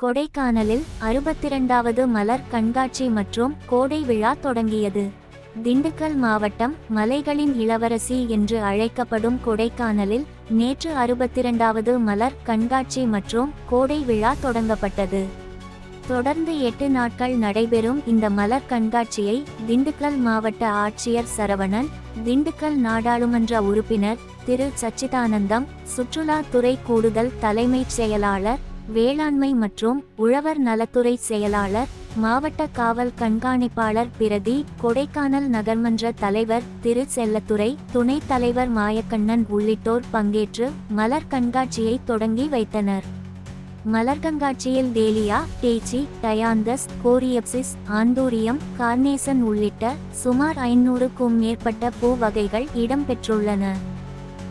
கொடைக்கானலில் அறுபத்திரண்டாவது மலர் கண்காட்சி மற்றும் கோடை விழா தொடங்கியது. திண்டுக்கல் மாவட்டம் மலைகளின் இளவரசி என்று அழைக்கப்படும் கொடைக்கானலில் நேற்று அறுபத்திரண்டாவது மலர் கண்காட்சி மற்றும் கோடை விழா தொடங்கப்பட்டது. தொடர்ந்து எட்டு நாட்கள் நடைபெறும் இந்த மலர் கண்காட்சியை திண்டுக்கல் மாவட்ட ஆட்சியர் சரவணன் திண்டுக்கல் நாடாளுமன்ற உறுப்பினர் திரு. சச்சிதானந்தம் சுற்றுலாத்துறை கூடுதல் தலைமைச் செயலாளர் வேளாண்மை மற்றும் உழவர் நலத்துறை செயலாளர் மாவட்ட காவல் கண்காணிப்பாளர் பிரதி கொடைக்கானல் நகர்மன்ற தலைவர் திரு செல்லத்துறை துணைத் தலைவர் மாயக்கண்ணன் உள்ளிட்டோர் பங்கேற்று மலர் கண்காட்சியை தொடங்கி வைத்தனர். மலர் கண்காட்சியில் dahlia daisy dianthus coreopsis anthurium carnation உள்ளிட்ட சுமார் ஐநூறுக்கும் மேற்பட்ட பூ வகைகள் இடம்பெற்றுள்ளன.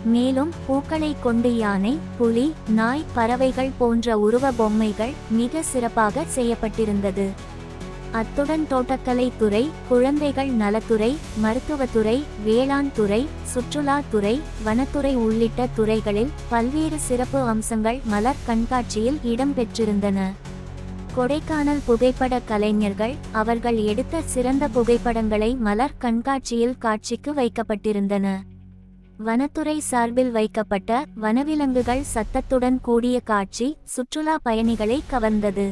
மேலும் பூக்களை கொண்டு யானை புலி நாய் பறவைகள் போன்ற உருவ பொம்மைகள் மிக சிறப்பாக செய்யப்பட்டிருந்தது. அத்துடன் தோட்டக்கலைத்துறை குழந்தைகள் நலத்துறை மருத்துவத்துறை வேளாண் துறை சுற்றுலாத்துறை வனத்துறை உள்ளிட்ட துறைகளில் பல்வேறு சிறப்பு அம்சங்கள் மலர் கண்காட்சியில் இடம்பெற்றிருந்தன கொடைக்கானல் புகைப்பட கலைஞர்கள் அவர்கள் எடுத்த சிறந்த புகைப்படங்களை மலர் கண்காட்சியில் காட்சிக்கு வைக்கப்பட்டிருந்தன. வனத்துறை சார்பில் வைக்கப்பட்ட வனவிலங்குகள் சத்தத்துடன் கூடிய காட்சி சுற்றுலா பயணிகளை கவர்ந்தது.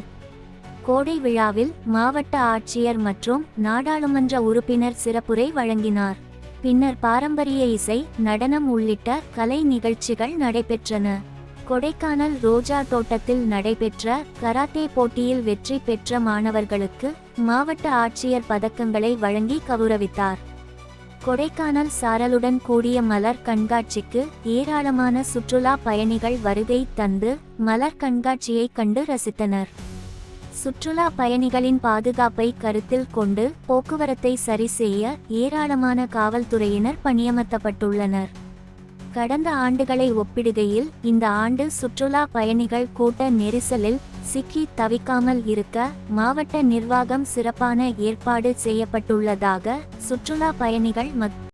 கோடை விழாவில் மாவட்ட ஆட்சியர் மற்றும் நாடாளுமன்ற உறுப்பினர் சிறப்புரை வழங்கினார். பின்னர் பாரம்பரிய இசை நடனம் உள்ளிட்ட கலை நிகழ்ச்சிகள் நடைபெற்றன. கொடைக்கானல் ரோஜா தோட்டத்தில் நடைபெற்ற கராத்தே போட்டியில் வெற்றி பெற்ற மாணவர்களுக்கு மாவட்ட ஆட்சியர் பதக்கங்களை வழங்கி கௌரவித்தார். கொடைக்கானல் சாரலுடன் கூடிய மலர் கண்காட்சிக்கு ஏராளமான சுற்றுலா பயணிகள் வருகை தந்து மலர் கண்காட்சியை கண்டு ரசித்தனர். சுற்றுலா பயணிகளின் பாதுகாப்பை கருத்தில் கொண்டு போக்குவரத்தை சரி செய்ய ஏராளமான காவல்துறையினர் பணியமர்த்தப்பட்டுள்ளனர். கடந்த ஆண்டுகளை ஒப்பிடுகையில் இந்த ஆண்டு சுற்றுலா பயணிகள் கூட்ட நெரிசலில் சிக்கி தவிக்காமல் இருக்க மாவட்ட நிர்வாகம் சிறப்பான ஏற்பாடு செய்யப்பட்டுள்ளதாக சுற்றுலா பயணிகள் மத்